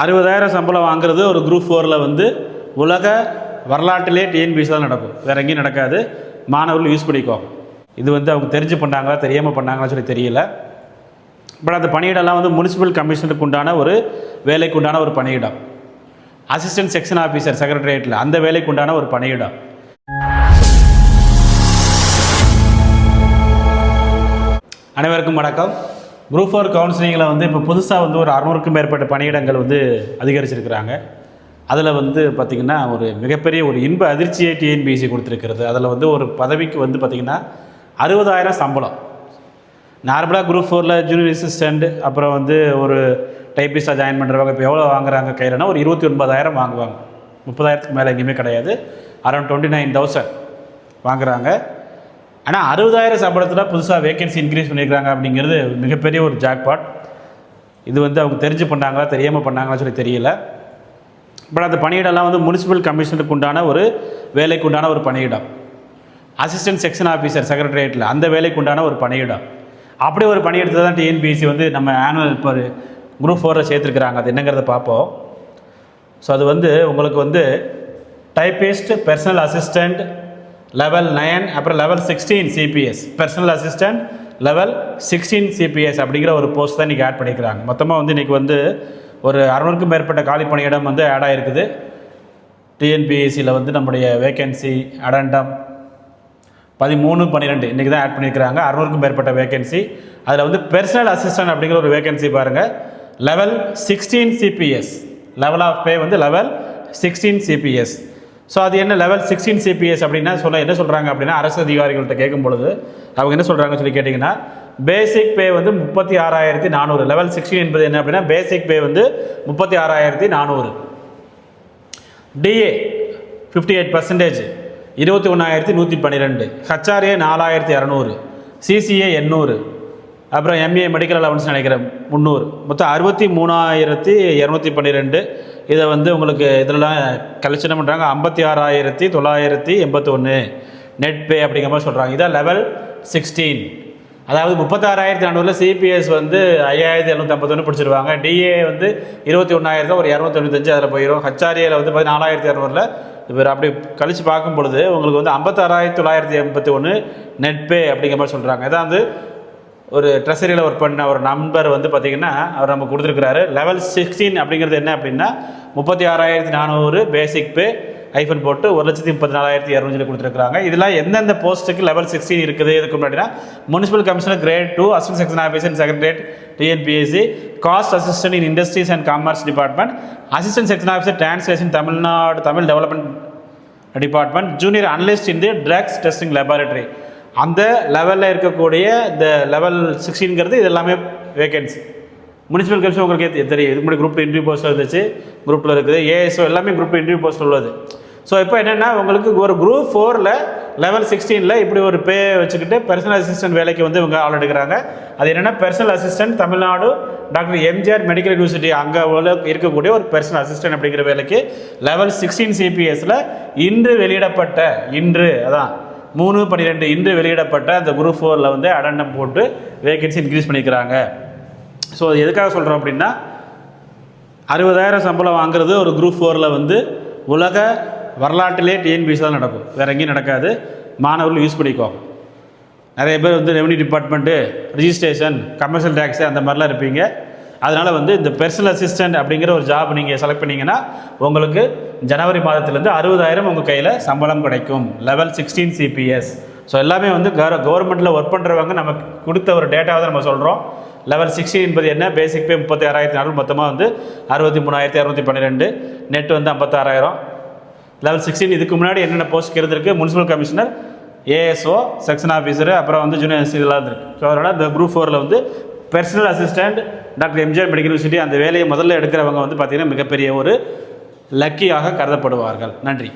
அறுபதாயிரம் சம்பளம் வாங்குறது ஒரு குரூப் ஃபோரில் வந்து உலக வரலாற்றிலே டிஎன்பிசி தான் நடக்கும். வேற எங்கேயும் நடக்காது. மாணவர்கள் யூஸ் பண்ணிக்கோ. இது வந்து அவங்க தெரிஞ்சு பண்ணாங்களா தெரியாமல் பண்ணாங்களான்னு சொல்லி தெரியல. பட் அந்த பணியிடம்லாம் வந்து முனிசிபல் கமிஷனருக்கு உண்டான ஒரு வேலைக்கு உண்டான ஒரு பணியிடம். அசிஸ்டன்ட் செக்ஷன் ஆஃபீஸர் செக்ரட்டரியேட்டில் அந்த வேலைக்கு உண்டான ஒரு பணியிடம். அனைவருக்கும் வணக்கம். குரூப் ஃபோர் கவுன்சிலிங்கில் வந்து இப்போ புதுசாக வந்து ஒரு அறநூறுக்கும் மேற்பட்ட பணியிடங்கள் வந்து அதிகரிச்சிருக்கிறாங்க. அதில் வந்து பார்த்திங்கன்னா ஒரு மிகப்பெரிய ஒரு இன்ப அதிர்ச்சியை டிஎன்பிஎஸ்சி கொடுத்துருக்கிறது. அதில் வந்து ஒரு பதவிக்கு வந்து பார்த்திங்கன்னா அறுபதாயிரம் சம்பளம். நார்மலாக குரூப் ஃபோரில் ஜூனியர் அசிஸ்டண்ட் அப்புறம் வந்து ஒரு டைப்பிஸ்டாக ஜாயின் பண்ணுறவங்க இப்போ எவ்வளோ வாங்குறாங்க கையிலனா ஒரு இருபத்தி ஒன்பதாயிரம் வாங்குவாங்க. முப்பதாயிரத்துக்கு மேலே எங்கேயுமே கிடையாது. அரௌண்ட் டுவெண்ட்டி நைன் தௌசண்ட் வாங்குறாங்க. ஆனால் அறுபதாயிரம் சம்பளத்தில் புதுசாக வேகன்சி இன்க்ரீஸ் பண்ணியிருக்காங்க அப்படிங்கிறது மிகப்பெரிய ஒரு ஜாக்பாட் இது வந்து அவங்க தெரிஞ்சு பண்ணாங்களா தெரியாமல் பண்ணாங்களா சொல்லி தெரியல. பட் அந்த பணியிடம்லாம் வந்து முனிசிபல் கமிஷனருக்கு உண்டான ஒரு வேலைக்கு உண்டான ஒரு பணியிடம். அசிஸ்டன்ட் செக்ஷன் ஆஃபீஸர் செக்ரட்டரியேட்டில் அந்த வேலைக்கு உண்டான ஒரு பணியிடம். அப்படி ஒரு பணியிடத்தை தான் டிஎன்பிஎஸ்சி வந்து நம்ம ஆனுவல் இப்போ குரூப் ஃபோரில் சேர்த்துருக்குறாங்க. அது என்னங்கிறத பார்ப்போம். ஸோ அது வந்து உங்களுக்கு வந்து typist personal assistant level nine அப்புறம் level sixteen CPS personal assistant level sixteen CPS அப்படிங்கிற ஒரு போஸ்ட் தான் இன்றைக்கி ஆட் பண்ணிக்கிறாங்க மொத்தமாக வந்து இன்றைக்கி வந்து ஒரு அறநூறுக்கும் மேற்பட்ட காலி பணியிடம் வந்து ஆட் ஆகிருக்குது டிஎன்பிஎஸ்சியில் வந்து நம்முடைய வேகன்சி அடண்டம் பதிமூணு பன்னிரெண்டு இன்றைக்கி தான் ஆட் பண்ணியிருக்கிறாங்க அறநூறுக்கும் மேற்பட்ட வேகன்சி அதில் வந்து பெர்சனல் அசிஸ்டன்ட் அப்படிங்கிற ஒரு வேகன்சி பாருங்கள் level sixteen CPS level of pay வந்து லெவல் சிக்ஸ்டீன் சிபிஎஸ் ஸோ அது என்ன லெவல் சிக்ஸ்டீன் சிபிஎஸ் அப்படின்னா சொல்ல என்ன சொல்கிறாங்க அப்படின்னா அரசு அதிகாரிகள்கிட்ட கேட்கும் பொழுது அவங்க என்ன சொல்கிறாங்கன்னு சொல்லி கேட்டிங்கன்னா பேசிக் பே வந்து முப்பத்தி ஆறாயிரத்தி நானூறு. லெவல் சிக்ஸ்டீன் என்பது என்ன அப்படின்னா பேசிக் பே வந்து முப்பத்தி ஆறாயிரத்தி நானூறு. டிஏ ஃபிஃப்டி எயிட் பர்சன்டேஜ் இருபத்தி ஒன்றாயிரத்தி நூற்றி பன்னிரெண்டு. ஹச்ஆர்ஏ நாலாயிரத்தி இரநூறு சிசிஏ எண்ணூறு. அப்புறம் எம்ஏ மெடிக்கல் அலவன்ஸ் நினைக்கிறேன் முந்நூறு. மொத்தம் அறுபத்தி மூணாயிரத்தி இரநூத்தி பன்னிரெண்டு. இதை வந்து உங்களுக்கு இதெல்லாம் கலெக்ஷன் என்ன பண்ணுறாங்க ஐம்பத்தி ஆறாயிரத்தி தொள்ளாயிரத்தி எண்பத்தொன்று நெட் பே அப்படிங்கிற மாதிரி சொல்கிறாங்க இதான் லெவல் சிக்ஸ்டீன் அதாவது முப்பத்தாறாயிரத்தி நானூறில் சிபிஎஸ் வந்து ஐயாயிரத்தி எழுநூற்றி ஐம்பத்தொன்று பிடிச்சிருவாங்க. டிஏ வந்து இருபத்தி ஒன்றாயிரத்தில் ஒரு இரநூத்தி தொண்ணூத்தஞ்சு அதில் போயிடும் ஹச்ஆர்ஏல வந்து பதினாலாயிரத்தி நாலாயிரத்தி இரநூறுல அப்படி கழிச்சு பார்க்கும் பொழுது உங்களுக்கு வந்து ஐம்பத்தாறாயிரத்தி தொள்ளாயிரத்தி எண்பத்தி ஒன்று நெட் பே அப்படிங்கிற மாதிரி சொல்கிறாங்க இதான் வந்து ஒரு ட்ரெஸரியில் ஒர்க் பண்ண ஒரு நம்பர் வந்து பார்த்திங்கன்னா அவர் நம்ம கொடுத்துருக்குறாரு. லெவல் சிக்ஸ்டீன் அப்படிங்கிறது என்ன அப்படின்னா முப்பத்தி ஆறாயிரத்தி நானூறு பேசிக் பே ஐஃபன் போட்டு ஒரு லட்சத்தி முப்பத்தி நாலாயிரத்தி இரநூறு கொடுத்துருக்காங்க இதெல்லாம் எந்தெந்த போஸ்ட்டுக்கு லெவல் சிக்ஸ்டீன் இருக்குது இதுக்கு முன்னாடினா municipal commissioner grade two assistant section officer secretariat TNPSC cost assistant in industries and commerce department assistant section officer translation Tamil Nadu Tamil development department junior analyst in the drugs testing laboratory அந்த லெவலில் இருக்கக்கூடிய இந்த level சிக்ஸ்டீன்கிறது இது எல்லாமே vacancy municipal commission உங்களுக்கு தெ- தெரியும். இதுக்கு முன்னாடி குரூப் இன்டர்வியூ போஸ்ட் இருந்துச்சு. குரூப்பில் இருக்குது. ஏஎஸ்ஓ எல்லாமே குரூப் இன்டர்வியூ போஸ்ட் உள்ளது. ஸோ இப்போ என்னென்னா உங்களுக்கு ஒரு குரூப் ஃபோரில் லெவல் சிக்ஸ்டீனில் இப்படி ஒரு பே வச்சுக்கிட்டு பர்சனல் அசிஸ்டன்ட் வேலைக்கு வந்து இவங்க ஆள் எடுக்கிறாங்க. அது என்னென்னா personal assistant Tamil Nadu doctor MGR medical university அங்கே உள்ள இருக்கக்கூடிய ஒரு பர்சனல் அசிஸ்டன்ட் அப்படிங்கிற வேலைக்கு லெவல் சிக்ஸ்டீன் சிபிஎஸில் இன்று வெளியிடப்பட்ட இன்று அதான் மூணு பன்னிரெண்டு இன்று வெளியிடப்பட்ட அந்த குரூப் ஃபோரில் வந்து அடண்டம் போட்டு வேகன்சி இன்க்ரீஸ் பண்ணிக்கிறாங்க. ஸோ அது எதுக்காக சொல்கிறோம் அப்படின்னா அறுபதாயிரம் சம்பளம் வாங்குறது ஒரு குரூப் ஃபோரில் வந்து உலக வரலாற்றிலே டிஎன்பிசி தான் நடக்கும். வேறு எங்கேயும் நடக்காது. மாணவர்கள் யூஸ் பண்ணிக்கோ நிறைய பேர் வந்து revenue department registration commercial tax அந்த மாதிரிலாம் இருப்பீங்க. அதனால் வந்து இந்த பெர்சனல் அசிஸ்டன்ட் அப்படிங்கிற ஒரு ஜாப் நீங்கள் செலக்ட் பண்ணிங்கன்னா உங்களுக்கு ஜனவரி மாதத்துலேருந்து அறுபதாயிரம் உங்கள் கையில் சம்பளம் கிடைக்கும். லெவல் சிக்ஸ்டீன் சிபிஎஸ் ஸோ எல்லாமே வந்து கவர் கவர்மெண்ட்டில் ஒர்க் பண்ணுறவங்க நமக்கு கொடுத்த ஒரு டேட்டாவை தான் நம்ம சொல்கிறோம் லெவல் சிக்ஸ்டீன் என்பது என்ன? பேசிக் பே முப்பத்தி ஆறாயிரத்தி நாலு மொத்தமாக வந்து அறுபத்தி மூணாயிரத்தி இரநூத்தி பன்னிரெண்டு. நெட் வந்து ஐம்பத்தாறாயிரம். லெவல் சிக்ஸ்டீன் இதுக்கு முன்னாடி என்னென்ன போஸ்ட் இருந்திருக்கு? Municipal commissioner ASO section officer அப்புறம் வந்து ஜூனியர் இதெல்லாம் இருந்திருக்கு. ஸோ அதனால் இந்த குரூப் ஃபோரில் வந்து personal assistant doctor MGR medical university அந்த வேலையை முதல்ல எடுக்கிறவங்க வந்து பார்த்திங்கன்னா மிகப்பெரிய ஒரு லக்கியாக கருதப்படுவார்கள். நன்றி.